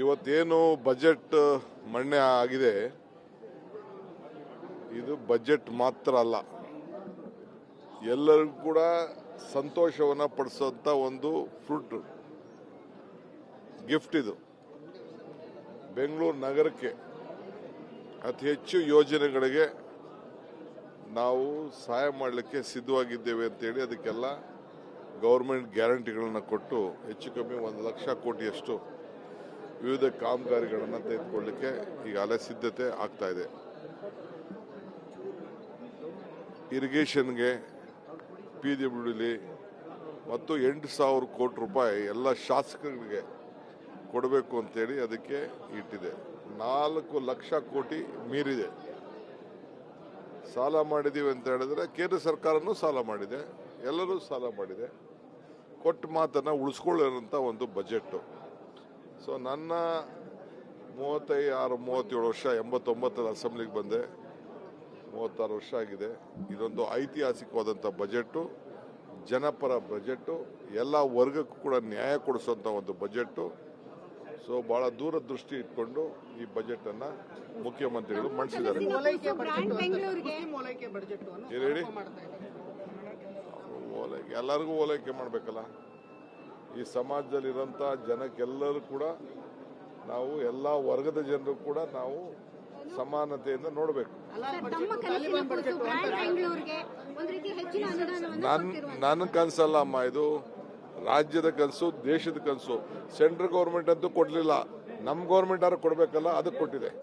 ಇವತ್ತೇನು ಬಜೆಟ್ ಮಣ್ಣೆ ಆಗಿದೆ? ಇದು ಬಜೆಟ್ ಮಾತ್ರ ಅಲ್ಲ. ಎಲ್ಲರಿಗೂ ಕೂಡ ಸಂತೋಷವನ್ನು ಪಡಿಸೋಂಥ ಒಂದು ಫ್ರೂಟ್, ಗಿಫ್ಟ್ ಇದು. ಬೆಂಗಳೂರು ನಗರಕ್ಕೆ ಅತಿ ಹೆಚ್ಚು ಯೋಜನೆಗಳಿಗೆ ನಾವು ಸಹಾಯ ಮಾಡಲಿಕ್ಕೆ ಸಿದ್ಧವಾಗಿದ್ದೇವೆ ಅಂತೇಳಿ ಅದಕ್ಕೆಲ್ಲ ಗೌರ್ಮೆಂಟ್ ಗ್ಯಾರಂಟಿಗಳನ್ನು ಕೊಟ್ಟು ಹೆಚ್ಚು ಕಮ್ಮಿ ಒಂದು ಲಕ್ಷ ಕೋಟಿಯಷ್ಟು ವಿವಿಧ ಕಾಮಗಾರಿಗಳನ್ನು ತೆಗೆದುಕೊಳ್ಳಲಿಕ್ಕೆ ಈಗಾಗಲೇ ಸಿದ್ಧತೆ ಆಗ್ತಾ ಇದೆ. ಇರಿಗೇಷನ್ಗೆ ಪಿ ಡಬ್ಲ್ಯೂ ಡಿ ಮತ್ತು ಎಂಟು ಸಾವಿರ ಕೋಟಿ ರೂಪಾಯಿ ಎಲ್ಲ ಶಾಸಕರಿಗೆ ಕೊಡಬೇಕು ಅಂತೇಳಿ ಅದಕ್ಕೆ ಇಟ್ಟಿದೆ. ನಾಲ್ಕು ಲಕ್ಷ ಕೋಟಿ ಮೀರಿದೆ. ಸಾಲ ಮಾಡಿದ್ದೀವಿ ಅಂತ ಹೇಳಿದ್ರೆ ಕೇಂದ್ರ ಸರ್ಕಾರನೂ ಸಾಲ ಮಾಡಿದೆ, ಎಲ್ಲರೂ ಸಾಲ ಮಾಡಿದೆ. ಕೊಟ್ಟ ಮಾತನ್ನು ಉಳಿಸ್ಕೊಳ್ಳೋಂಥ ಒಂದು ಬಜೆಟ್ಟು. ಸೊ ನನ್ನ ಮೂವತ್ತೈ ಆರು ಮೂವತ್ತೇಳು ವರ್ಷ ಎಂಬತ್ತೊಂಬತ್ತರ ಅಸೆಂಬ್ಲಿಗೆ ಬಂದೆ. ಮೂವತ್ತಾರು ವರ್ಷ ಆಗಿದೆ. ಇದೊಂದು ಐತಿಹಾಸಿಕವಾದಂಥ ಬಜೆಟ್ಟು ಜನಪರ ಬಜೆಟ್ಟು ಎಲ್ಲ ವರ್ಗಕ್ಕೂ ಕೂಡ ನ್ಯಾಯ ಕೊಡಿಸುವಂಥ ಒಂದು ಬಜೆಟ್ಟು. ಸೊ ಬಹಳ ದೂರದೃಷ್ಟಿ ಇಟ್ಕೊಂಡು ಈ ಬಜೆಟ್ ಅನ್ನ ಮುಖ್ಯಮಂತ್ರಿಗಳು ಮಂಡಿಸಿದ್ದಾರೆ. ಓಲೈಕೆ ಬಜೆಟ್ ಬೆಂಗಳೂರಿಗೆ. ಮುಸ್ಲಿಂ ಬಜೆಟ್ ಅನ್ನು ಏನ್ ಹೇಳಿ? ಎಲ್ಲರಿಗೂ ಓಲೈಕೆ ಮಾಡಬೇಕಲ್ಲ? ಈ ಸಮಾಜದಲ್ಲಿರೋಂಥ ಜನಕ್ಕೆಲ್ಲರೂ ಕೂಡ ನಾವು ಎಲ್ಲ ವರ್ಗದ ಜನರು ಕೂಡ ನಾವು ಸಮಾನತೆಯಿಂದ ನೋಡಬೇಕು. ನನ್. ನನ್ನ ಕನಸಲ್ಲ ಅಮ್ಮ ಇದು. ರಾಜ್ಯದ ಕನಸು ದೇಶದ ಕನಸು. ಸೆಂಟ್ರಲ್ ಗೌರ್ಮೆಂಟ್ ಅಂತೂ ಕೊಡಲಿಲ್ಲ. ನಮ್ಮ ಗೌರ್ಮೆಂಟ್ ಆರು ಕೊಡಬೇಕಲ್ಲ ಅದಕ್ಕೆ ಕೊಟ್ಟಿದೆ.